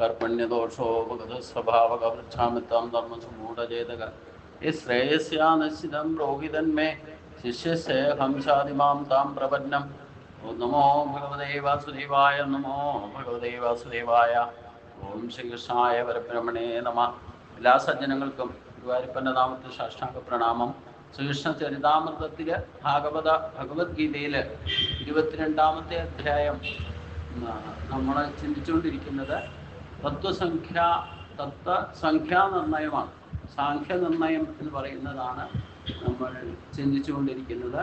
കർപ്പണ്യദോഷോപഗത സ്വഭാവക വൃക്ഷാമിത്തം ധർമ്മസമൂഢചേതക ഈ ശ്രേയസ്യാനശ്ചിതം രോഹിതന്മേ ശിഷ്യസ്യ ഹംസാദിമാം താം പ്രപന്നം നമോ ഭഗവതേ വാസുദേവായ നമോ ഭഗവതേ വാസുദേവായ ഓം ശ്രീകൃഷ്ണായ പരബ്രഹ്മണേ നമ എല്ലാ സജ്ജനങ്ങൾക്കും ഗുരുവായൂരപ്പന്റെ നാമത്തിൽ സാഷ്ടാംഗ പ്രണാമം ശ്രീകൃഷ്ണ ചരിതാമൃതത്തിൽ ഭാഗവത ഭഗവത്ഗീതയിൽ ഇരുപത്തിരണ്ടാമത്തെ അധ്യായം നമ്മൾ ചിന്തിച്ചുകൊണ്ടിരിക്കുന്നത് തത്വസംഖ്യ തത്വസംഖ്യാ നിർണയമാണ് സാഖ്യ നിർണയം എന്ന് പറയുന്നതാണ് നമ്മൾ ചിന്തിച്ചുകൊണ്ടിരിക്കുന്നത്.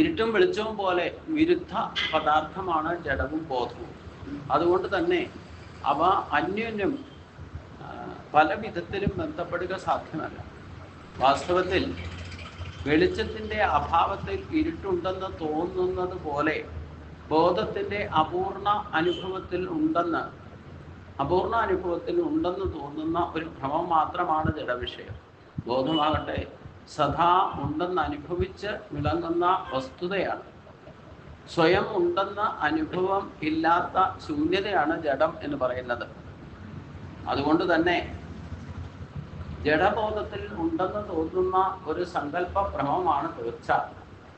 ഇരുട്ടും വെളിച്ചവും പോലെ വിരുദ്ധ പദാർത്ഥമാണ് ജഡവും ബോധവും. അതുകൊണ്ട് തന്നെ അവ അന്യോന്യം പല വിധത്തിലും ബന്ധപ്പെടുക സാധ്യമല്ല. വാസ്തവത്തിൽ വെളിച്ചത്തിന്റെ അഭാവത്തിൽ ഇരുട്ടുണ്ടെന്ന് തോന്നുന്നത് പോലെ ബോധത്തിന്റെ അപൂർണ അനുഭവത്തിൽ ഉണ്ടെന്ന് അപൂർണ അനുഭവത്തിൽ ഉണ്ടെന്ന് തോന്നുന്ന ഒരു ഭ്രമം മാത്രമാണ് ജഡവിഷയം. ബോധമാകട്ടെ സദാ ഉണ്ടെന്ന് അനുഭവിച്ച് വിളങ്ങുന്ന വസ്തുതയാണ്. സ്വയം ഉണ്ടെന്ന അനുഭവം ഇല്ലാത്ത ശൂന്യതയാണ് ജഡം എന്ന് പറയുന്നത്. അതുകൊണ്ട് തന്നെ ജഡബോധത്തിൽ ഉണ്ടെന്ന് തോന്നുന്ന ഒരു സങ്കല്പ ഭ്രമമാണ് തീർച്ച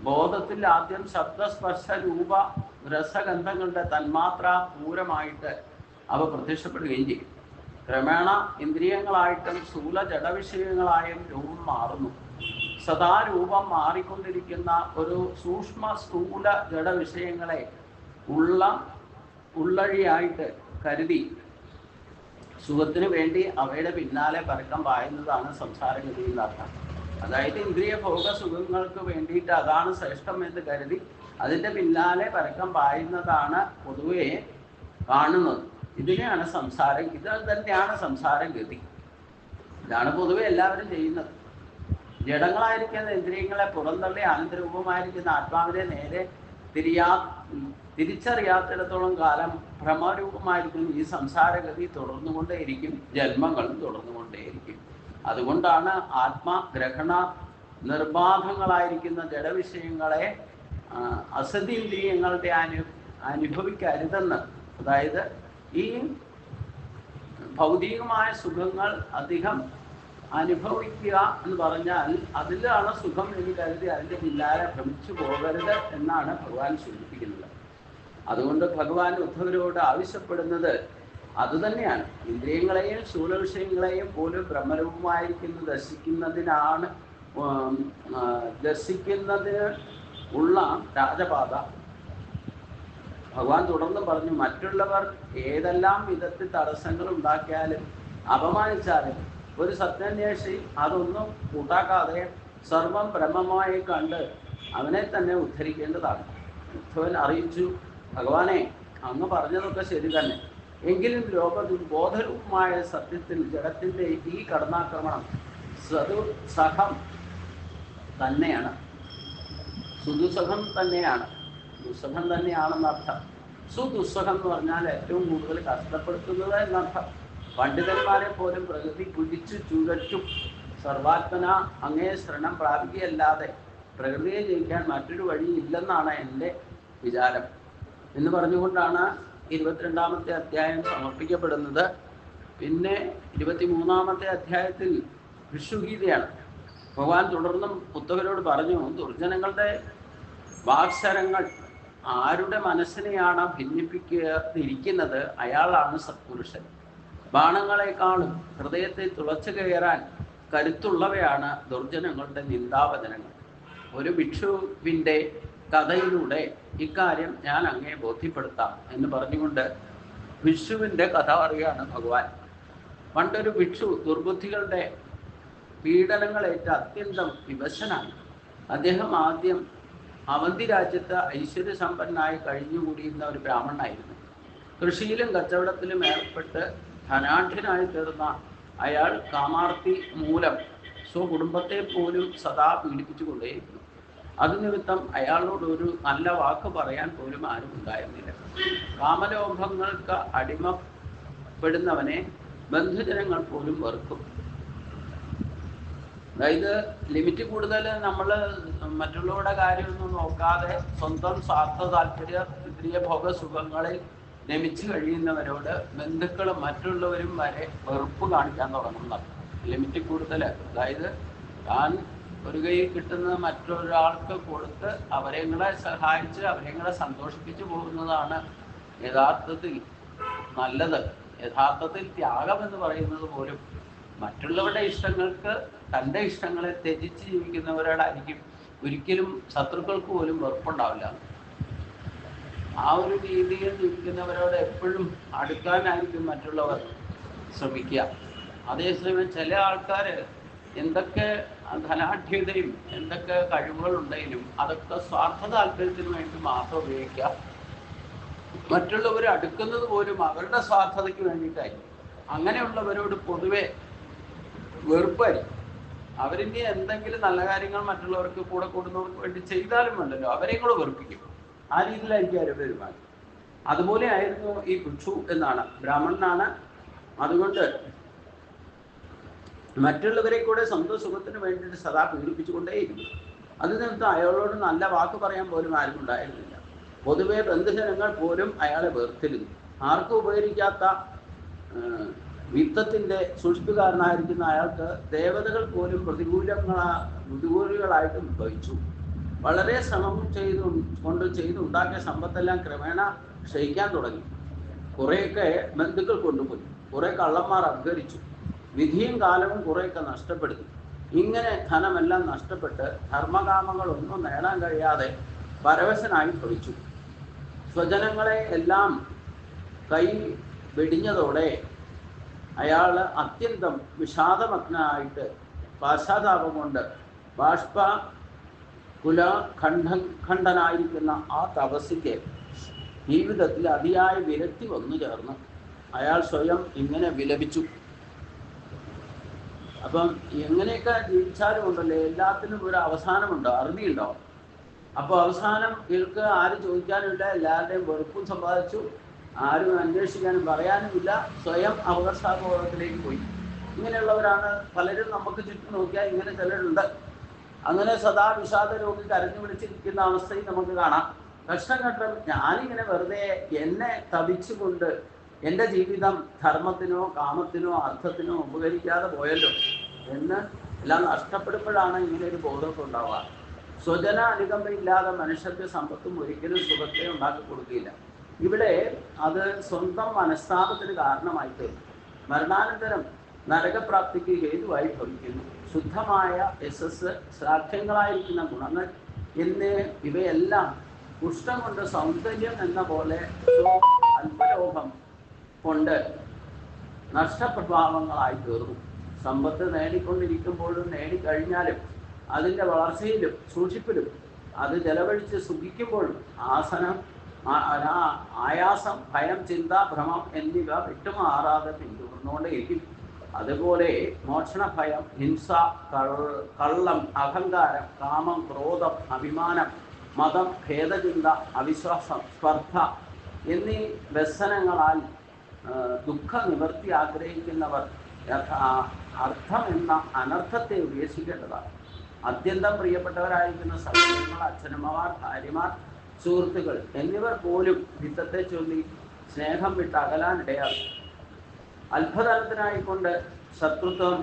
ബോധത്തിൽ ആദ്യം ശബ്ദസ്പർശ രൂപ രസഗന്ധങ്ങളുടെ തന്മാത്ര പൂരമായിട്ട് അവ പ്രത്യക്ഷപ്പെടുകയും ചെയ്യും. ക്രമേണ ഇന്ദ്രിയങ്ങളായിട്ടും സ്ഥൂല ജഡവിഷയങ്ങളായും രൂപം മാറുന്നു. സദാ രൂപം മാറിക്കൊണ്ടിരിക്കുന്ന ഒരു സൂക്ഷ്മ സ്ഥൂല ജഡവിഷയങ്ങളെ ഉള്ള ഉള്ളഴിയായിട്ട് കരുതി സുഖത്തിന് വേണ്ടി അവയുടെ പിന്നാലെ പരക്കം പായുന്നതാണ് സംസാരഗതി അർത്ഥം. അതായത് ഇന്ദ്രിയ ഭോഗ സുഖങ്ങൾക്ക് വേണ്ടിയിട്ട് അതാണ് ശ്രേഷ്ഠം എന്ന് കരുതി അതിന്റെ പിന്നാലെ പരക്കം പായുന്നതാണ് പൊതുവേ കാണുന്നത്. ഇതിനെയാണ് സംസാരം. ഇത് തന്നെയാണ് സംസാരം ഗതി. ഇതാണ് പൊതുവെ എല്ലാവരും ചെയ്യുന്നത്. ജഡങ്ങളായിരിക്കുന്ന ഇന്ദ്രിയങ്ങളെ പുറന്തള്ളി ആനന്ദരൂപമായിരിക്കുന്ന ആത്മാവിനെ നേരെ തിരിയാ തിരിച്ചറിയാത്തിടത്തോളം കാലം ഭ്രമരൂപമായിരിക്കുന്ന ഈ സംസാരഗതി തുടർന്നുകൊണ്ടേയിരിക്കും ജന്മങ്ങളും തുടർന്നുകൊണ്ടേയിരിക്കും. അതുകൊണ്ടാണ് ആത്മഗ്രഹണ നിർബാധങ്ങളായിരിക്കുന്ന ജഡവിഷയങ്ങളെ അസതീന്ദ്രിയങ്ങളുടെ അനു അനുഭവിക്കരുതെന്ന്. അതായത് ഈ ഭൗതികമായ സുഖങ്ങൾ അധികം അനുഭവിക്കുക എന്ന് പറഞ്ഞാൽ അതിലാണ് സുഖം എന്ന് കരുതി അതിന്റെ പിന്നാലെ ഭ്രമിച്ചു പോകരുത് എന്നാണ് ഭഗവാൻ സൂചിപ്പിക്കുന്നത്. അതുകൊണ്ട് ഭഗവാൻ ഉദ്ധവരോട് ആവശ്യപ്പെടുന്നത് അതുതന്നെയാണ്. ഇന്ദ്രിയങ്ങളെയും സ്ഥൂലവിഷയങ്ങളെയും പോലും ബ്രഹ്മരൂപമായിരിക്കുന്നു ദർശിക്കുന്നതിനാണ് ദർശിക്കുന്നതിന് ഉള്ള രാജപാത. ഭഗവാൻ തുടർന്ന് പറഞ്ഞു മറ്റുള്ളവർ ഏതെല്ലാം വിധത്തിൽ തടസ്സങ്ങൾ ഉണ്ടാക്കിയാലും അപമാനിച്ചാലും ഒരു സത്യാന്വേഷി അതൊന്നും കൂട്ടാക്കാതെ സർവം ബ്രഹ്മമായി കണ്ട് അവനെ തന്നെ ഉദ്ധരിക്കേണ്ടതാണ്. ഉദ്ധവൻ അറിയിച്ചു ഭഗവാനെ അങ്ങ് പറഞ്ഞതൊക്കെ ശരി തന്നെ. എങ്കിലും ലോകത്തിൽ ബോധരൂപമായ സത്യത്തിൽ ജഡത്തിന്റെ ഈ കടന്നാക്രമണം സഹം തന്നെയാണ്. സുദുസഹം തന്നെയാണ്. ദുസ്സുഖം തന്നെയാണെന്ന് അർത്ഥം. സുദുസ്സുഖം എന്ന് പറഞ്ഞാൽ ഏറ്റവും കൂടുതൽ കഷ്ടപ്പെടുത്തുന്നത് എന്നർത്ഥം. പണ്ഡിതന്മാരെ പോലും പ്രകൃതി കുഴിച്ചു ചുഴറ്റും. സർവാത്മന അങ്ങേ ശരണം പ്രാപിക്കുകയല്ലാതെ പ്രകൃതിയെ ജയിക്കാൻ മറ്റൊരു വഴി ഇല്ലെന്നാണ് എന്റെ വിചാരം. എന്ന് പറഞ്ഞുകൊണ്ടാണ് ഇരുപത്തിരണ്ടാമത്തെ അധ്യായം സമർപ്പിക്കപ്പെടുന്നത്. പിന്നെ ഇരുപത്തിമൂന്നാമത്തെ അധ്യായത്തിൽ വിഷുഗീതയാണ്. ഭഗവാൻ തുടർന്നും ഉത്തവരോട് പറഞ്ഞു ദുർജനങ്ങളുടെ വാക്സരങ്ങൾ ആരുടെ മനസ്സിനെയാണ് ഭിന്നിപ്പിക്കാതിരിക്കുന്നത്? അയാളാണ് സത്പുരുഷൻ. ബാണങ്ങളെക്കാളും ഹൃദയത്തെ തുളച്ചു കയറാൻ കരുത്തുള്ളവയാണ് ദുർജനങ്ങളുടെ നിന്ദാവചനങ്ങൾ. ഒരു ഭിക്ഷുവിന്റെ കഥയിലൂടെ ഇക്കാര്യം ഞാൻ അങ്ങേ ബോധ്യപ്പെടുത്താം എന്ന് പറഞ്ഞുകൊണ്ട് ഭിക്ഷുവിന്റെ കഥ പറയുകയാണ് ഭഗവാൻ. പണ്ടൊരു ഭിക്ഷു ദുർബുദ്ധികളുടെ പീഡനങ്ങളേറ്റ അത്യന്തം വിവശനാണ്. അദ്ദേഹം ആദ്യം അവന്തി രാജ്യത്ത് ഐശ്വര്യസമ്പന്നായി കഴിഞ്ഞുകൂടിയിരുന്ന ഒരു ബ്രാഹ്മണനായിരുന്നു. കൃഷിയിലും കച്ചവടത്തിലും ഏർപ്പെട്ട് ധനാഢ്യനായി തീർന്ന അയാൾ കാമാർത്തി മൂലം സ്വകുടുംബത്തെ പോലും സദാ പീഡിപ്പിച്ചു കൊണ്ടേയിരുന്നു. അത് നിമിത്തം അയാളോട് ഒരു നല്ല വാക്ക് പറയാൻ പോലും ആരും ഉണ്ടായിരുന്നില്ല. കാമലോഭങ്ങൾക്ക് അടിമപ്പെടുന്നവനെ ബന്ധുജനങ്ങൾ പോലും വെറുക്കും. അതായത് ലിമിറ്റ് കൂടുതൽ നമ്മൾ മറ്റുള്ളവരുടെ കാര്യമൊന്നും നോക്കാതെ സ്വന്തം സ്വാർത്ഥ താല്പര്യ ഇന്ദ്രിയ ഭോഗ സുഖങ്ങളിൽ രമിച്ചു കഴിയുന്നവരോട് ബന്ധുക്കളും മറ്റുള്ളവരും വരെ വെറുപ്പ് കാണിക്കാൻ തുടങ്ങുന്നത് ലിമിറ്റ് കൂടുതൽ അതായത് താൻ ഒരു കൈ കിട്ടുന്ന മറ്റൊരാൾക്ക് കൊടുത്ത് അവരെങ്ങളെ സഹായിച്ച് അവരെങ്ങളെ സന്തോഷിപ്പിച്ചു പോകുന്നതാണ് യഥാർത്ഥത്തിൽ നല്ലത്. യഥാർത്ഥത്തിൽ ത്യാഗം എന്ന് പറയുന്നത് പോലും മറ്റുള്ളവരുടെ ഇഷ്ടങ്ങൾക്ക് തന്റെ ഇഷ്ടങ്ങളെ ത്യജിച്ച് ജീവിക്കുന്നവരോടായിരിക്കും. ഒരിക്കലും ശത്രുക്കൾക്ക് പോലും വെറുപ്പുണ്ടാവില്ല. ആ ഒരു രീതിയിൽ ജീവിക്കുന്നവരോട് എപ്പോഴും അടുക്കാനായിരിക്കും മറ്റുള്ളവർ ശ്രമിക്കുക. അതേസമയം ചില ആൾക്കാർ എന്തൊക്കെ ധനാഠ്യതയും എന്തൊക്കെ കഴിവുകൾ ഉണ്ടെങ്കിലും അതൊക്കെ സ്വാർത്ഥ താല്പര്യത്തിന് വേണ്ടി മാത്രം ഉപയോഗിക്കുക. മറ്റുള്ളവർ അടുക്കുന്നത് പോലും അവരുടെ സ്വാർത്ഥതയ്ക്ക് വേണ്ടിയിട്ടായി അങ്ങനെയുള്ളവരോട് പൊതുവെ വെറുപ്പായിരിക്കും. അവരിനി എന്തെങ്കിലും നല്ല കാര്യങ്ങൾ മറ്റുള്ളവർക്ക് കൂടെ കൂടുന്നവർക്ക് വേണ്ടി ചെയ്താലും വേണ്ടല്ലോ അവരെയും കൂടെ വെറുപ്പിക്കും. ആ രീതിയിലായിരിക്കും അവർ പെരുമാറി അതുപോലെ ആയിരുന്നു ഈ ഭിക്ഷു എന്നാണ്. ബ്രാഹ്മണനാണ്. അതുകൊണ്ട് മറ്റുള്ളവരെ കൂടെ സ്വന്തം സുഖത്തിന് വേണ്ടിയിട്ട് സദാ പീഡിപ്പിച്ചുകൊണ്ടേയിരുന്നു. അത് നിമിത്തം അയാളോട് നല്ല വാക്ക് പറയാൻ പോലും ആരും ഉണ്ടായിരുന്നില്ല. പൊതുവെ ബന്ധുജനങ്ങൾ പോലും അയാളെ വെറുത്തിരുന്നു. ആർക്കും ഉപകരിക്കാത്ത വിത്തത്തിന്റെ സൂക്ഷിപ്പുകാരനായിരിക്കുന്ന അയാൾക്ക് ദേവതകൾ പോലും പ്രതികൂലങ്ങളാ പ്രതികൂലികളായിട്ട് ഉദ്ഭവിച്ചു വളരെ ശ്രമം ചെയ്തു കൊണ്ട് ചെയ്തുണ്ടാക്കിയ സമ്പത്തെല്ലാം ക്രമേണ ക്ഷയിക്കാൻ തുടങ്ങി. കുറേയൊക്കെ ബന്ധുക്കൾ കൊണ്ടുപോയി. കുറെ കള്ളന്മാർ അപഹരിച്ചു വിധിയും കാലവും കുറേയൊക്കെ നഷ്ടപ്പെടുത്തി. ഇങ്ങനെ ധനമെല്ലാം നഷ്ടപ്പെട്ട് ധർമ്മകാമങ്ങളൊന്നും നേടാൻ കഴിയാതെ പരവശനായി ഭവിച്ചു. സ്വജനങ്ങളെ എല്ലാം കൈ വെടിഞ്ഞതോടെ അയാൾ അത്യന്തം വിഷാദമഗ്നായിട്ട് പാശ്ചാതാപം കൊണ്ട് ബാഷ്പ കുല ഖണ്ഡ ഖണ്ഡനായിരിക്കുന്ന ആ തപസ്സിക്ക് ജീവിതത്തിൽ അതിയായ വിരക്തി വന്നു ചേർന്നു അയാൾ സ്വയം ഇങ്ങനെ വിലപിച്ചു. അപ്പം എങ്ങനെയൊക്കെ ജീവിച്ചാലും ഉണ്ടല്ലേ എല്ലാത്തിനും ഒരു അവസാനമുണ്ടോ? അറുതിയുണ്ടാവും അപ്പോൾ അവസാനം ഇവർക്ക് ആരും ചോദിക്കാനുമില്ല എല്ലാവരുടെയും വെറുപ്പും സമ്പാദിച്ചു. ആരും അന്വേഷിക്കാനും പറയാനുമില്ല. സ്വയം അപകർഷാബോധത്തിലേക്ക് പോയി. ഇങ്ങനെയുള്ളവരാണ് പലരും നമുക്ക് ചുറ്റും നോക്കിയാൽ ഇങ്ങനെ ചിലരുണ്ട്. അങ്ങനെ സദാ വിഷാദ രോഗി കരഞ്ഞു വിളിച്ചിരിക്കുന്ന അവസ്ഥയും നമുക്ക് കാണാം. കഷ്ടഘട്ടം ഞാനിങ്ങനെ വെറുതെ എന്നെ തപിച്ചുകൊണ്ട് എന്റെ ജീവിതം ധർമ്മത്തിനോ കാമത്തിനോ അർത്ഥത്തിനോ ഉപകരിക്കാതെ പോയല്ലോ. എന്ന് എല്ലാം നഷ്ടപ്പെടുമ്പോഴാണ് ഇങ്ങനെ ഒരു ബോധമൊക്കെ ഉണ്ടാവുക. സ്വജന അനുകമ്പയില്ലാതെ മനുഷ്യർക്ക് സമ്പത്തും ഒരിക്കലും സുഖത്തെ ഉണ്ടാക്കി കൊടുക്കില്ല. ഇവിടെ അത് സ്വന്തം മനസ്താപത്തിന് കാരണമായി തീർന്നു മരണാനന്തരം നരകപ്രാപ്തിക്ക് ഹേതുവായി ഭവിക്കുന്നു. ശുദ്ധമായ യശസ് ശ്രാദ്ധങ്ങളായിരിക്കുന്ന ഗുണങ്ങൾ എന്നീ ഇവയെല്ലാം പുഷ്ടം കൊണ്ട് സൗന്ദര്യം എന്ന പോലെ അല്പലോഭം കൊണ്ട് നഷ്ടപ്രഭാവങ്ങളായി തീർന്നു. സമ്പത്ത് നേടിക്കൊണ്ടിരിക്കുമ്പോഴും നേടിക്കഴിഞ്ഞാലും അതിന്റെ വളർച്ചയിലും സൂക്ഷിപ്പിലും അത് ചെലവഴിച്ച് സുഖിക്കുമ്പോഴും ആസനം ആയാസം ഭയം ചിന്ത ഭ്രമം എന്നിവ വിട്ടുമാറാതെ പിന്തുടർന്നുകൊണ്ടേയിരിക്കും. അതുപോലെ മോഷണ ഭയം ഹിംസ കള്ളം അഹങ്കാരം കാമം ക്രോധം അഭിമാനം മതം ഭേദചിന്ത അവിശ്വാസം സ്പർദ്ധ എന്നീ വ്യസനങ്ങളാൽ ദുഃഖ നിവൃത്തി ആഗ്രഹിക്കുന്നവർ അർത്ഥം എന്ന അനർത്ഥത്തെ ഉപേക്ഷിക്കേണ്ടതാണ്. അത്യന്തം പ്രിയപ്പെട്ടവരായിരിക്കുന്ന സഹോദരങ്ങൾ അച്ഛനമ്മമാർ ഭാര്യമാർ സുഹൃത്തുക്കൾ എന്നിവർ പോലും ഭിത്തത്തെ ചൊല്ലി സ്നേഹം വിട്ട് അകലാനിടയാകും അത്ഭുതത്തിനായിക്കൊണ്ട് ശത്രുത്വം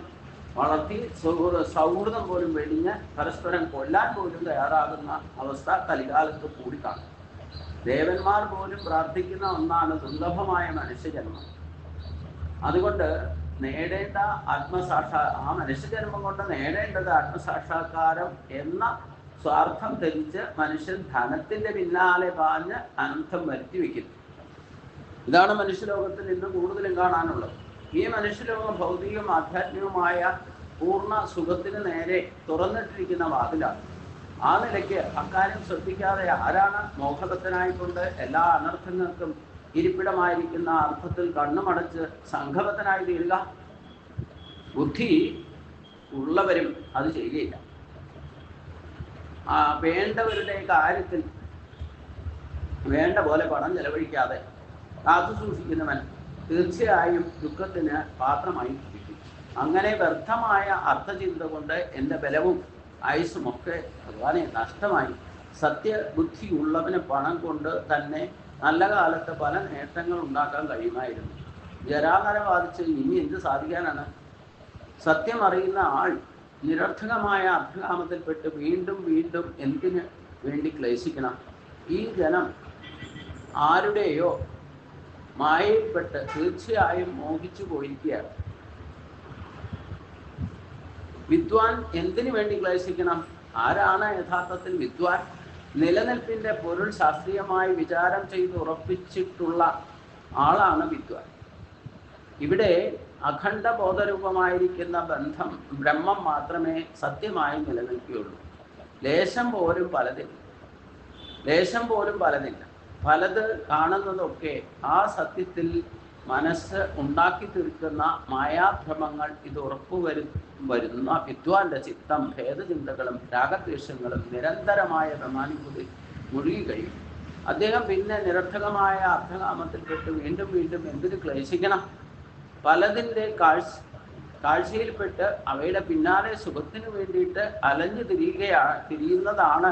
വളർത്തി സൗഹൃദ സൗഹൃദം പോലും വെടിഞ്ഞ് പരസ്പരം കൊല്ലാൻ പോലും തയ്യാറാകുന്ന അവസ്ഥ കലികാലത്ത് കൂടിക്കാണും ദേവന്മാർ പോലും പ്രാർത്ഥിക്കുന്ന ഒന്നാണ് ദുർലഭമായ മനുഷ്യജന്മം. അതുകൊണ്ട് നേടേണ്ട ആത്മസാക്ഷാ ആ മനുഷ്യജന്മം കൊണ്ട് നേടേണ്ടത് ആത്മസാക്ഷാത്കാരം എന്ന സ്വാർത്ഥം ധരിച്ച് മനുഷ്യൻ ധനത്തിന്റെ പിന്നാലെ പാഞ്ഞ് അനർത്ഥം വരുത്തി വയ്ക്കുന്നു ഇതാണ് മനുഷ്യലോകത്തിൽ ഇന്ന് കൂടുതലും കാണാനുള്ളത്. ഈ മനുഷ്യലോകം ഭൗതികവും ആധ്യാത്മികവുമായ പൂർണ സുഖത്തിന് നേരെ തുറന്നിട്ടിരിക്കുന്ന വാതിലാണ്. ആ നിലയ്ക്ക് അക്കാര്യം ശ്രദ്ധിക്കാതെ ആരാണ് മോഹബദ്ധനായിക്കൊണ്ട് എല്ലാ അനർത്ഥങ്ങൾക്കും ഇരിപ്പിടമായിരിക്കുന്ന അർത്ഥത്തിൽ കണ്ണുമടച്ച് സംഘബദ്ധനായി തീരുക? ബുദ്ധി ഉള്ളവരും അത് ചെയ്യുകയില്ല വേണ്ടവരുടെ കാര്യത്തിൽ വേണ്ട പോലെ പണം ചെലവഴിക്കാതെ കാത്തു സൂക്ഷിക്കുന്നവൻ തീർച്ചയായും ദുഃഖത്തിന് പാത്രമായി ഭവിക്കും അങ്ങനെ വ്യർത്ഥമായ അർത്ഥചിന്ത കൊണ്ട് എന്റെ ബലവും ആയുസ്സുമൊക്കെ ഭഗവാനെ നഷ്ടമായി. സത്യബുദ്ധി ഉള്ളവന് പണം കൊണ്ട് തന്നെ നല്ല കാലത്ത് പല നേട്ടങ്ങൾ ഉണ്ടാക്കാൻ കഴിയുമായിരുന്നു. ജരാകര ബാധിച്ച് ഇനി എന്ത് സാധിക്കാനാണ്? സത്യം അറിയുന്ന ആൾ നിരർത്ഥകമായ അഭ്യുഗാമത്തിൽപ്പെട്ട് വീണ്ടും വീണ്ടും എന്തിന് വേണ്ടി ക്ലേശിക്കണം? ഈ ജനം ആരുടെയോ മായയിൽപ്പെട്ട് തീർച്ചയായും മോഹിച്ചു പോയിരിക്കുകയാണ്. വിദ്വാൻ എന്തിനു വേണ്ടി ക്ലേശിക്കണം? ആരാണ് യഥാർത്ഥത്തിൽ വിദ്വാൻ? നിലനിൽപ്പിന്റെ പൊരുൾ ശാസ്ത്രീയമായി വിചാരം ചെയ്ത് ഉറപ്പിച്ചിട്ടുള്ള ആളാണ് വിദ്വാൻ. ഇവിടെ അഖണ്ഡ ബോധരൂപമായിരിക്കുന്ന ബന്ധം ബ്രഹ്മം മാത്രമേ സത്യമായി നിലനിൽക്കുകയുള്ളൂ. ലേശം പോലും പലതില്ല. ലേശം പോലും പലതില്ല. പലത് കാണുന്നതൊക്കെ ആ സത്യത്തിൽ മനസ്സ് ഉണ്ടാക്കി തീർക്കുന്ന മായാഭ്രമങ്ങൾ ഇത് ഉറപ്പുവരു വരുന്ന വിദ്വാന്റെ ചിത്തം ഭേദചിന്തകളും രാഗദ്വേഷങ്ങളും നിരന്തരമായ പ്രമാണിക്കുതി മുഴുകി കഴിയും. അദ്ദേഹം പിന്നെ നിരർത്ഥകമായ അർത്ഥകാമത്തിൽപ്പെട്ട് വീണ്ടും വീണ്ടും എന്തിനു ക്ലേശിക്കണം? പലതിന്റെ കാഴ്ച കാഴ്ചയിൽപ്പെട്ട് അവയുടെ പിന്നാലെ സുഖത്തിനു വേണ്ടിയിട്ട് അലഞ്ഞു തിരിയുകയാണ് തിരിയുന്നതാണ്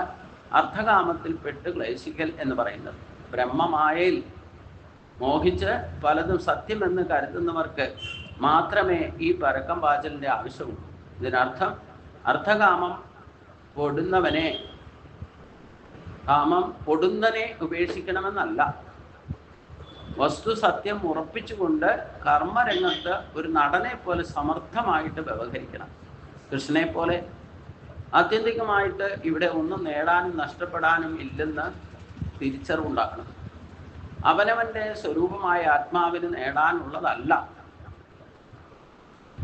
അർത്ഥകാമത്തിൽപ്പെട്ട് ക്ലേശിക്കൽ എന്ന് പറയുന്നത്. ബ്രഹ്മമായയിൽ മോഹിച്ച് പലതും സത്യമെന്ന് കരുതുന്നവർക്ക് മാത്രമേ ഈ പരക്കം പാചലിന്റെ ആവശ്യമുള്ളൂ. ഇതിനർത്ഥം അർത്ഥകാമം പൊടുന്നവനെ കാമം പൊടുന്നനെ ഉപേക്ഷിക്കണമെന്നല്ല. വസ്തു സത്യം ഉറപ്പിച്ചുകൊണ്ട് കർമ്മരംഗത്ത് ഒരു നടനെ പോലെ സമർത്ഥമായിട്ട് വ്യവഹരിക്കണം. കൃഷ്ണനെ പോലെ ആത്യന്തികമായിട്ട് ഇവിടെ ഒന്നും നേടാനും നഷ്ടപ്പെടാനും ഇല്ലെന്ന് തിരിച്ചറിവുണ്ടാക്കണം. അവനവന്റെ സ്വരൂപമായ ആത്മാവിന് നേടാനുള്ളതല്ല.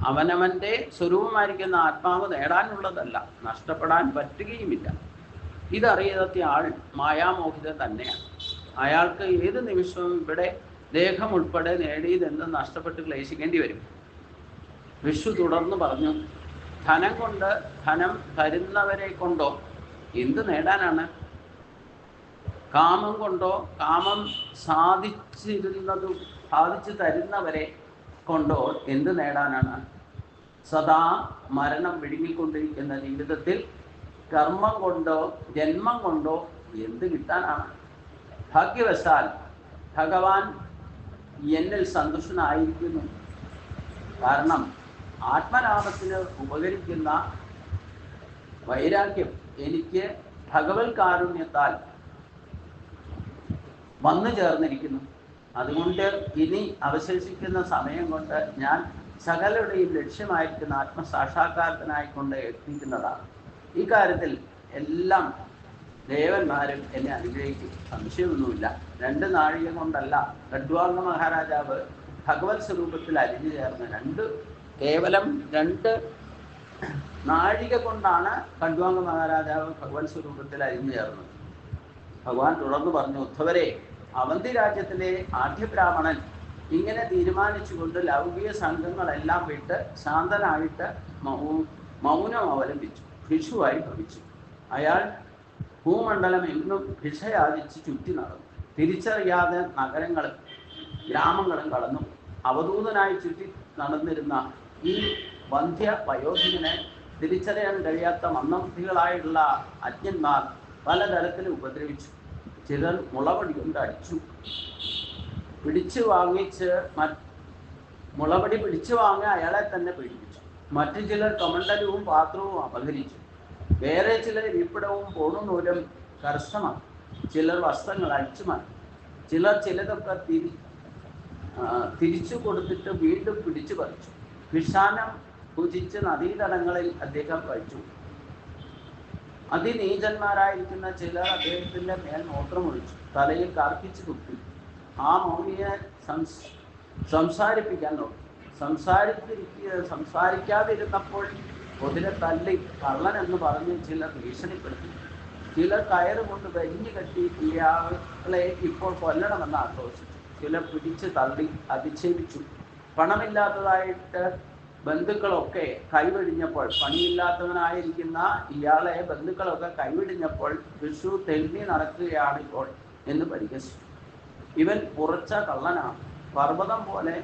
അവനവന്റെ സ്വരൂപമായിരിക്കുന്ന ആത്മാവ് നേടാനുള്ളതല്ല. നഷ്ടപ്പെടാൻ പറ്റുകയുമില്ല. ഇതറിയാത്ത ആൾ മായാമോഹിതൻ തന്നെയാണ്. അയാൾക്ക് ഏത് നിമിഷവും ഇവിടെ ദേഹം ഉൾപ്പെടെ നേടിയതെന്ന് നഷ്ടപ്പെട്ട് ക്ലേശിക്കേണ്ടി വരും. വിഷു തുടർന്ന് പറഞ്ഞു ധനം കൊണ്ട് ധനം തരുന്നവരെ കൊണ്ടോ? എന്ത് നേടാനാണ്? കാമം കൊണ്ടോ? കാമം സാധിച്ചിരുന്നതും സാധിച്ചു തരുന്നവരെ കൊണ്ടോ? എന്ത് നേടാനാണ്? സദാ മരണം വിഴുങ്ങിക്കൊണ്ടിരിക്കുന്ന ജീവിതത്തിൽ കർമ്മം കൊണ്ടോ ജന്മം കൊണ്ടോ എന്ത് കിട്ടാനാണ്? ഭാഗ്യവശാൽ ഭഗവാൻ എന്നിൽ സന്തുഷ്ടനായിരിക്കുന്നു. കാരണം ആത്മലാഭത്തിന് ഉപകരിക്കുന്ന വൈരാഗ്യം എനിക്ക് ഭഗവത് കാരുണ്യത്താൽ വന്നു ചേർന്നിരിക്കുന്നു. അതുകൊണ്ട് ഇനി അവശേഷിക്കുന്ന സമയം കൊണ്ട് ഞാൻ സകലരുടെയും ലക്ഷ്യമായിരിക്കുന്ന ആത്മസാക്ഷാത്കാരത്തിനായിക്കൊണ്ട് എത്തിക്കുന്നതാണ്. ഈ കാര്യത്തിൽ എല്ലാം ദേവന്മാരും എന്നെ അനുഗ്രഹിക്കും. സംശയമൊന്നുമില്ല. രണ്ട് നാഴിക കൊണ്ടല്ല ഖഡ്വാംഗ മഹാരാജാവ് ഭഗവത് സ്വരൂപത്തിൽ അരിഞ്ഞു ചേർന്ന് രണ്ട് കേവലം രണ്ട് നാഴിക കൊണ്ടാണ് ഖഡ്വാംഗ മഹാരാജാവ് ഭഗവത് സ്വരൂപത്തിൽ അരിഞ്ഞു ചേർന്നത്. ഭഗവാൻ തുടർന്ന് പറഞ്ഞു ഉദ്ധവരെ അവന്തി രാജ്യത്തിലെ ആദ്യബ്രാഹ്മണൻ ഇങ്ങനെ തീരുമാനിച്ചുകൊണ്ട് ലൗകിക സംഘങ്ങളെല്ലാം വിട്ട് ശാന്തനായിട്ട് മൗ- മൗനം അവലംബിച്ചു. ഭിഷുവായി ഭവിച്ചു. അയാൾ ഭൂമണ്ഡലം എങ്ങും ഭിക്ഷയാചിച്ച് ചുറ്റി നടന്നു. തിരിച്ചറിയാതെ നഗരങ്ങളും ഗ്രാമങ്ങളും കടന്നു. അവധൂതനായി ചുറ്റി നടന്നിരുന്ന ഈ വന്ധ്യ വയോധികനെ തിരിച്ചറിയാൻ കഴിയാത്ത മന്ദബുദ്ധികളായുള്ള അജ്ഞന്മാർ പലതരത്തിൽ ഉപദ്രവിച്ചു. ചിലർ മുളവടി കൊണ്ട് അടിച്ചു. പിടിച്ചു വാങ്ങിച്ച് മുളവടി പിടിച്ചു വാങ്ങി അയാളെ തന്നെ പീഡിപ്പിച്ചു മറ്റു ചിലർ കമണ്ടലവും പാത്രവും അപഹരിച്ചു. വേറെ ചിലർ ഇരിപ്പിടവും പൊണുനൂലും കരസ്ഥമാക്കി ചിലർ വസ്ത്രങ്ങൾ അടിച്ചു മാറ്റി. ചിലർ ചിലതൊക്കെ തിരി തിരിച്ചു കൊടുത്തിട്ട് വീണ്ടും പിടിച്ചു പറിച്ചു. വിഷാനം ഭുജിച്ച് നദീതടങ്ങളിൽ അദ്ദേഹം കഴിച്ചു അതിനീചന്മാരായിരിക്കുന്ന ചിലർ അദ്ദേഹത്തിന്റെ മേൽ മൂത്രമൊഴിച്ചു. തലയിൽ കാർപ്പിച്ചു കുത്തി. ആ മൗനിയെ സംസ് സംസാരിപ്പിക്കാൻ നോക്കി. സംസാരിച്ചിരിക്കുക സംസാരിക്കാതിരുന്നപ്പോൾ കുതിര തല്ലി കള്ളൻ എന്ന് പറഞ്ഞ് ചിലർ ഭീഷണിപ്പെടുത്തി. ചിലർ കയറ് കൊണ്ട് വരിഞ്ഞു കെട്ടി ഇയാളെ ഇപ്പോൾ കൊല്ലണമെന്ന് ആക്രോശിച്ചു ചിലർ പിടിച്ച് തള്ളി അധിക്ഷേപിച്ചു. പണമില്ലാത്തതായിട്ട് ബന്ധുക്കളൊക്കെ കൈവെടിഞ്ഞപ്പോൾ പണിയില്ലാത്തവനായിരിക്കുന്ന ഇയാളെ ബന്ധുക്കളൊക്കെ കൈവെടിഞ്ഞപ്പോൾ വിഷു തെന്നി നടക്കുകയാണ് ഇപ്പോൾ എന്ന് പരിഹസിച്ചു. ഇവൻ ഉറച്ച കള്ളനാണ്. പർവതം പോലെ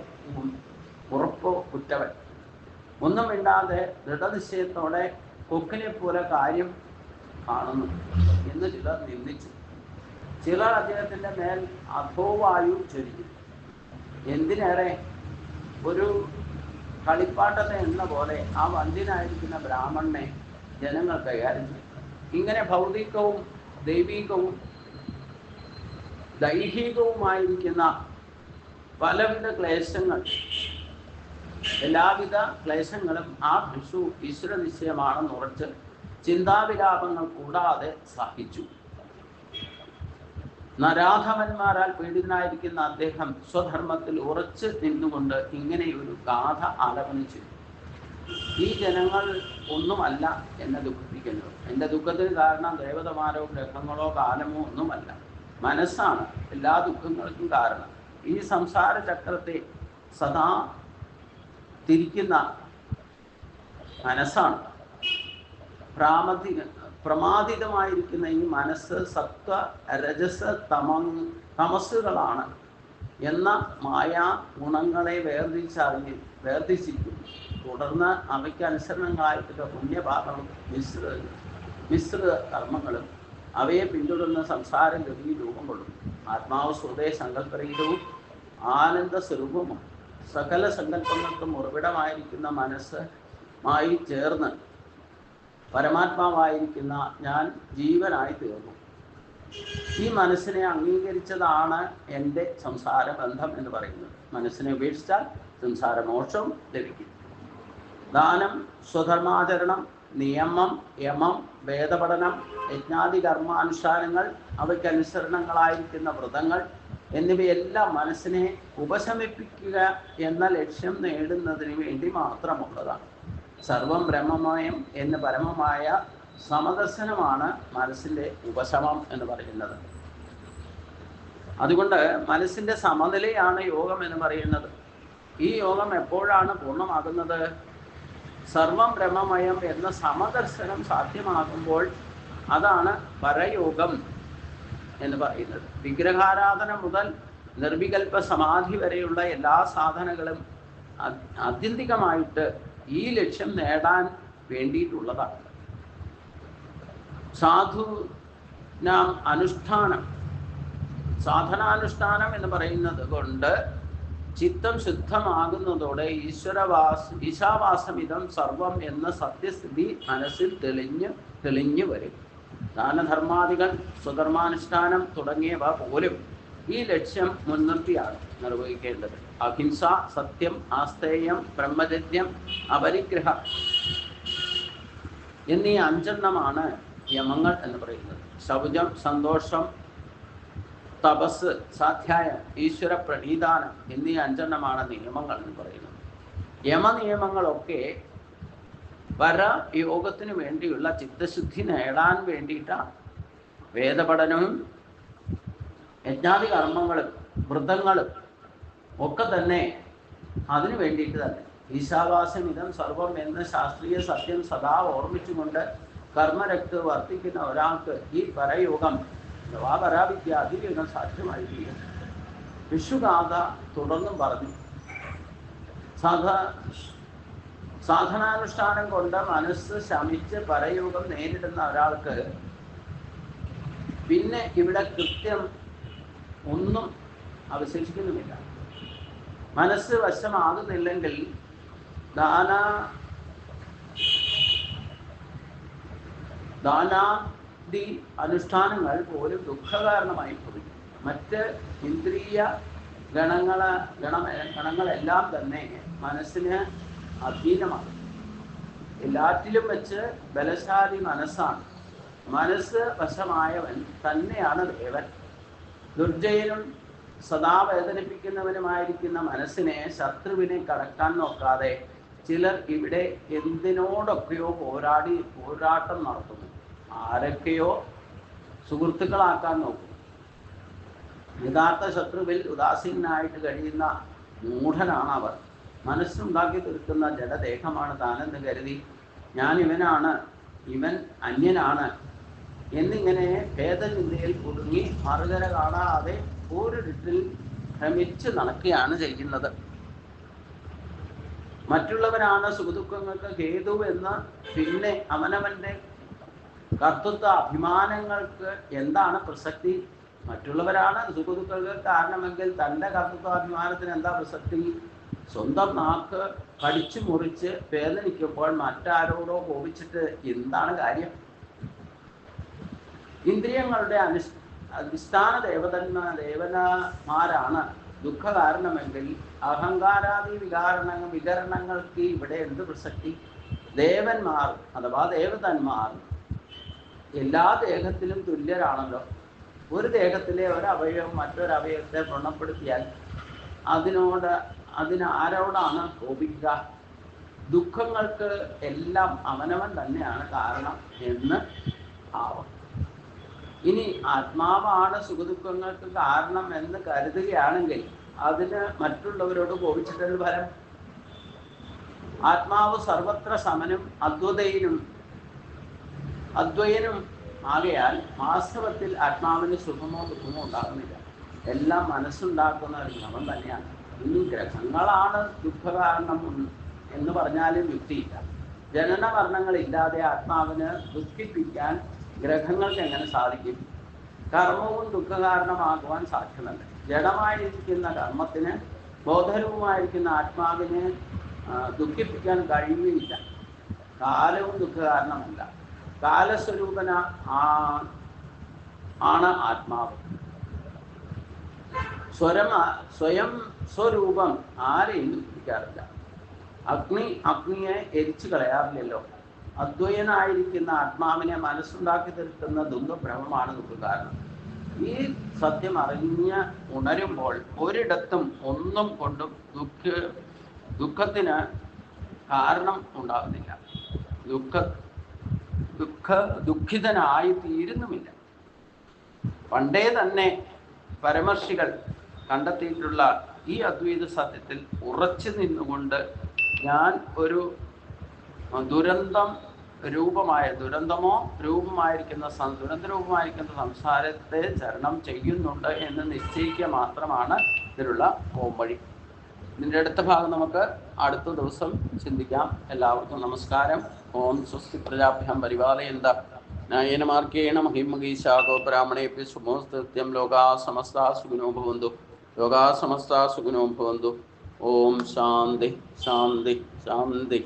ഉറപ്പോ കുറ്റവൻ. ഒന്നും മിണ്ടാതെ ദൃഢനിശ്ചയത്തോടെ കൊക്കിനെ പോലെ കാര്യം കാണുന്നു എന്ന് ചിലർ നിന്ദിച്ചു. ചിലർ അദ്ദേഹത്തിന്റെ മേൽ അധോവായു ചൊരിഞ്ഞു. എന്തിനേറെ? ഒരു കളിപ്പാട്ടത്തെ എന്ന പോലെ ആ വന്ധ്യനായിരിക്കുന്ന ബ്രാഹ്മണനെ ജനങ്ങൾ കൈകാര്യം ഇങ്ങനെ ഭൗതികവും ദൈവികവും ദൈഹികവുമായിരിക്കുന്ന പലവിധ ക്ലേശങ്ങൾ എല്ലാവിധ ക്ലേശങ്ങളും ആ ഭിക്ഷു ഈശ്വര നിശ്ചയമാണെന്ന് ഉറച്ച് ചിന്താവിലാപങ്ങൾ കൂടാതെ സഹിച്ചു. നരാധവന്മാരാൽ പീഡിതനായിരിക്കുന്ന അദ്ദേഹം സ്വധർമ്മത്തിൽ ഉറച്ച് നിന്നുകൊണ്ട് ഇങ്ങനെയൊരു ഗാഥ ആലപനിച്ചു. ഈ ജനങ്ങൾ ഒന്നുമല്ല എന്നെ ദുഃഖിപ്പിക്കുന്നത്. എന്റെ ദുഃഖത്തിന് കാരണം ദേവതമാരോ ഗ്രഹങ്ങളോ കാലമോ ഒന്നുമല്ല. മനസ്സാണ് എല്ലാ ദുഃഖങ്ങൾക്കും കാരണം. ഈ സംസാര ചക്രത്തെ സദാ തിരിക്കുന്ന മനസ്സാണ്. പ്രാമതി പ്രമാദിതമായിരിക്കുന്ന ഈ മനസ്സ് സത്വ രജസ് തമ തമസ്സുകളാണ് എന്ന മായാ ഗുണങ്ങളെ വേർതിരിച്ചറിഞ്ഞ് വേർതിരിച്ചിരിക്കും തുടർന്ന് അവയ്ക്ക് അനുസരണങ്ങളായിട്ടുള്ള പുണ്യപാപങ്ങളും മിശ്ര മിശ്രിത കർമ്മങ്ങളും അവയെ പിന്തുടർന്ന സംസാരം ഗതിയിൽ രൂപം കൊള്ളും ആത്മാവ് സ്വതേ സങ്കല്പരഹിതവും ആനന്ദ സ്വരൂപവും സകല സങ്കല്പങ്ങൾക്കും ഉറവിടമായിരിക്കുന്ന മനസ്സുമായി ചേർന്ന് പരമാത്മാവായിരിക്കുന്ന ഞാൻ ജീവനായി തീർന്നു. ഈ മനസ്സിനെ അംഗീകരിച്ചതാണ് എന്റെ സംസാര ബന്ധം എന്ന് പറയുന്നത്. മനസ്സിനെ ഉപേക്ഷിച്ചാൽ സംസാരമോക്ഷം ലഭിക്കും. ദാനം സ്വധർമാചരണം നിയമം യമം വേദപഠനം യജ്ഞാതി കർമാനുഷ്ഠാനങ്ങൾ അവയ്ക്കനുസരണങ്ങളായിരിക്കുന്ന വ്രതങ്ങൾ എന്നിവയെല്ലാം മനസ്സിനെ ഉപശമിപ്പിക്കുക എന്ന ലക്ഷ്യം നേടുന്നതിന് വേണ്ടി മാത്രമുള്ളതാണ്. സർവം ബ്രഹ്മമയം എന്ന പരമമായ സമദർശനമാണ് മനസ്സിന്റെ ഉപശമം എന്ന് പറയുന്നത്. അതുകൊണ്ട് മനസ്സിന്റെ സമനിലയാണ് യോഗം എന്ന് പറയുന്നത്. ഈ യോഗം എപ്പോഴാണ് പൂർണമാകുന്നത്? സർവം ബ്രഹ്മമയം എന്ന സമദർശനം സാധ്യമാകുമ്പോൾ അതാണ് പരയോഗം. എന്ന് പറയുന്നത്. വിഗ്രഹാരാധന മുതൽ നിർവികൽപ്പ സമാധി വരെയുള്ള എല്ലാ സാധനങ്ങളും ആത്യന്തികമായിട്ട് ഈ ലക്ഷ്യം നേടാൻ വേണ്ടിയിട്ടുള്ളതാണ്. സാധു നാം അനുഷ്ഠാനം. സാധനാനുഷ്ഠാനം എന്ന് പറയുന്നത് കൊണ്ട് ചിത്തം ശുദ്ധമാകുന്നതോടെ ഈശ്വരവാസ ഈശാവാസമിതം സർവം എന്ന സത്യസ്ഥിതി മനസ്സിൽ തെളിഞ്ഞ് തെളിഞ്ഞു വരും. ദാനധർമാദികൾ സ്വധർമാനുഷ്ഠാനം തുടങ്ങിയവ പോലും ഈ ലക്ഷ്യം മുൻനിർത്തിയാണ് നിർവഹിക്കേണ്ടത്. അഹിംസ സത്യം ആസ്തേയം ബ്രഹ്മചര്യം അപരിഗ്രഹം എന്നീ അഞ്ചെണ്ണമാണ് യമങ്ങൾ എന്ന് പറയുന്നത്. ശൗചം സന്തോഷം തപസ് സ്വാധ്യായം ഈശ്വര പ്രണീതാനം എന്നീ അഞ്ചെണ്ണമാണ് നിയമങ്ങൾ എന്ന് പറയുന്നത്. യമനിയമങ്ങളൊക്കെ വര യോഗത്തിന് വേണ്ടിയുള്ള ചിത്തശുദ്ധി നേടാൻ വേണ്ടിയിട്ടാണ് വേദപഠനവും യജ്ഞാതി കർമ്മങ്ങളും വ്രതങ്ങളും ഒക്കെ തന്നെ അതിനു വേണ്ടിയിട്ട് തന്നെ. ഈശാവാസം ഇതം സർവം എന്ന ശാസ്ത്രീയ സത്യം സദാ ഓർമ്മിച്ചുകൊണ്ട് കർമ്മരക്ത് വർത്തിക്കുന്ന ഒരാൾക്ക് ഈ പരയോഗം അഥവാ പരാവിദ്യ അതിവേഗം സാധ്യമായിരിക്കും. വിഷുഗാഥ തുടർന്നും പറഞ്ഞു. സാധാ സാധനാനുഷ്ഠാനം കൊണ്ട് മനസ്സ് ശമിച്ച് പരയോഗം നേരിടുന്ന ഒരാൾക്ക് പിന്നെ ഇവിടെ കൃത്യം ഒന്നും അവശേഷിക്കുന്നുമില്ല. മനസ്സ് വശമാകുന്നില്ലെങ്കിൽ ദാന ദാനാദി അനുഷ്ഠാനങ്ങൾ പോലും ദുഃഖകാരണമായി പോയി മറ്റ് ഇന്ദ്രിയ ഗണങ്ങളെ ഗണ ഗണങ്ങളെല്ലാം തന്നെ മനസ്സിന് അധീനമാണ്. എല്ലാറ്റിലും വെച്ച് ബലശാലി മനസ്സാണ്. മനസ്സ് വശമായവൻ തന്നെയാണ് ദേവൻ. ദുർജയനും സദാ വേദനിപ്പിക്കുന്നവനുമായിരിക്കുന്ന മനസ്സിനെ ശത്രുവിനെ കടക്കാൻ നോക്കാതെ ചിലർ ഇവിടെ എന്തിനോടൊക്കെയോ പോരാടി പോരാട്ടം നടത്തുന്നു. ആരൊക്കെയോ സുഹൃത്തുക്കളാക്കാൻ നോക്കും യഥാർത്ഥ ശത്രുവിൽ ഉദാസീനായിട്ട് കഴിയുന്ന മൂഢനാണ് അവർ മനസ്സുണ്ടാക്കി തീർക്കുന്ന ജഡദേഹമാണ് താനെന്ന് കരുതി. ഞാൻ ഇവനാണ് ഇവൻ അന്യനാണ് എന്നിങ്ങനെ ഭേദനിന്ദയിൽ കുടുങ്ങി മറുകര കാണാതെ ഒരിടത്തിൽ ഭ്രമിച്ച് നടക്കുകയാണ് ചെയ്യുന്നത്. മറ്റുള്ളവരാണ് സുഖദുഃഖങ്ങൾക്ക് ഹേതു എന്ന് പിന്നെ അവനവന്റെ കർത്തൃത്വ അഭിമാനങ്ങൾക്ക് എന്താണ് പ്രസക്തി? മറ്റുള്ളവരാണ് സുഖദുഃഖങ്ങൾക്ക് കാരണമെങ്കിൽ തന്റെ കർത്തൃത്വാഭിമാനത്തിന് എന്താ പ്രസക്തി? സ്വന്തം നാക്ക് കടിച്ചു മുറിച്ച് വേദനിക്കുമ്പോൾ മറ്റാരോടോ കോപിച്ചിട്ട് എന്താണ് കാര്യം? ഇന്ദ്രിയങ്ങളുടെ അനുഷ് അടിസ്ഥാന ദേവതന്മാ ദേവനമാരാണ്. ദുഃഖ കാരണമെങ്കിൽ അഹങ്കാരാദി വികാരണ വികരണങ്ങൾക്ക് ഇവിടെ എന്ത് പ്രസക്തി? ദേവന്മാർ അഥവാ ദേവതന്മാർ എല്ലാ ദേഹത്തിലും തുല്യരാണല്ലോ. ഒരു ദേഹത്തിലെ ഒരവയവം മറ്റൊരവയവത്തെ വ്രണപ്പെടുത്തിയാൽ അതിനോട് അതിന് ആരോടാണ് കോപിക്കുക? ദുഃഖങ്ങൾക്ക് എല്ലാം അവനവൻ തന്നെയാണ് കാരണം എന്ന് ഭാവം ഇനി ആത്മാവാണ് സുഖദുഃഖങ്ങൾക്ക് കാരണം എന്ന് കരുതുകയാണെങ്കിൽ അതിന് മറ്റുള്ളവരോട് കോപിച്ചിട്ടൊരു ഫലം? ആത്മാവ് സർവത്ര സമനും അദ്വതയിലും അദ്വയനും ആകയാൽ വാസ്തവത്തിൽ ആത്മാവിന് സുഖമോ ദുഃഖമോ ഉണ്ടാകുന്നില്ല. എല്ലാം മനസ്സുണ്ടാക്കുന്ന ഒരു ഭ്രമം തന്നെയാണ്. ഇനി ഗ്രഹങ്ങളാണ് ദുഃഖകാരണം എന്ന് പറഞ്ഞാലും യുക്തിയില്ല. ജനന ഇല്ലാതെ ആത്മാവിന് ദുഃഖിപ്പിക്കാൻ ഗ്രഹങ്ങൾക്ക് എങ്ങനെ സാധിക്കും? കർമ്മവും ദുഃഖകാരണമാകുവാൻ സാധ്യമല്ല. ജഡമായിരിക്കുന്ന കർമ്മത്തിന് ബോധരൂപമായിരിക്കുന്ന ആത്മാവിനെ ദുഃഖിപ്പിക്കാൻ കഴിയുകയില്ല. കാലവും ദുഃഖകാരണമല്ല. കാലസ്വരൂപന ആ- ആണ് ആത്മാവ്. സ്വരം സ്വയം സ്വരൂപം ആരെയും ദുഃഖിപ്പിക്കാറില്ല അഗ്നി അഗ്നിയെ എരിച്ചു കളയാറില്ലല്ലോ. അദ്വയനായിരിക്കുന്ന ആത്മാവിനെ മനസ്സുണ്ടാക്കി തീർക്കുന്ന ദുഃഖഭ്രമമാണ് ദുഃഖകാരണം ഈ സത്യം അറിഞ്ഞ ഉണരുമ്പോൾ ഒരിടത്തും ഒന്നും കൊണ്ടും ദുഃഖ ദുഃഖത്തിന് കാരണം ഉണ്ടാകുന്നില്ല ദുഃഖ ദുഃഖ ദുഃഖിതനായി തീരുന്നുമില്ല. പണ്ടേ തന്നെ പരമർഷികൾ കണ്ടെത്തിയിട്ടുള്ള ഈ അദ്വൈത സത്യത്തിൽ ഉറച്ചു നിന്നുകൊണ്ട് ഞാൻ ഒരു ദുരന്തം രൂപമായ ദുരന്തമോ രൂപമായിരിക്കുന്ന ദുരന്ത രൂപമായിരിക്കുന്ന സംസാരത്തെ ചരണം ചെയ്യുന്നുണ്ട് എന്ന് നിശ്ചയിക്കുക മാത്രമാണ് ഇതിലുള്ള പോംവഴി ഇതിന്റെ അടുത്ത ഭാഗം നമുക്ക് അടുത്ത ദിവസം ചിന്തിക്കാം. എല്ലാവർക്കും നമസ്കാരം. ഓം സ്വസ്തി പ്രജാഭ്യാം പരിപാലയന്ത. നയനമാർഗേണ മഹിമഹീശാഗോ ബ്രാഹ്മണേഭ്യ സുമോസ്തൃത്യം ലോകാ സമസ്ത സുഖിനോ ഭവന്തു. ലോകാ സമസ്താ സുഖിനോ ഭവന്തു ഓം ശാന്തി ശാന്തി ശാന്തി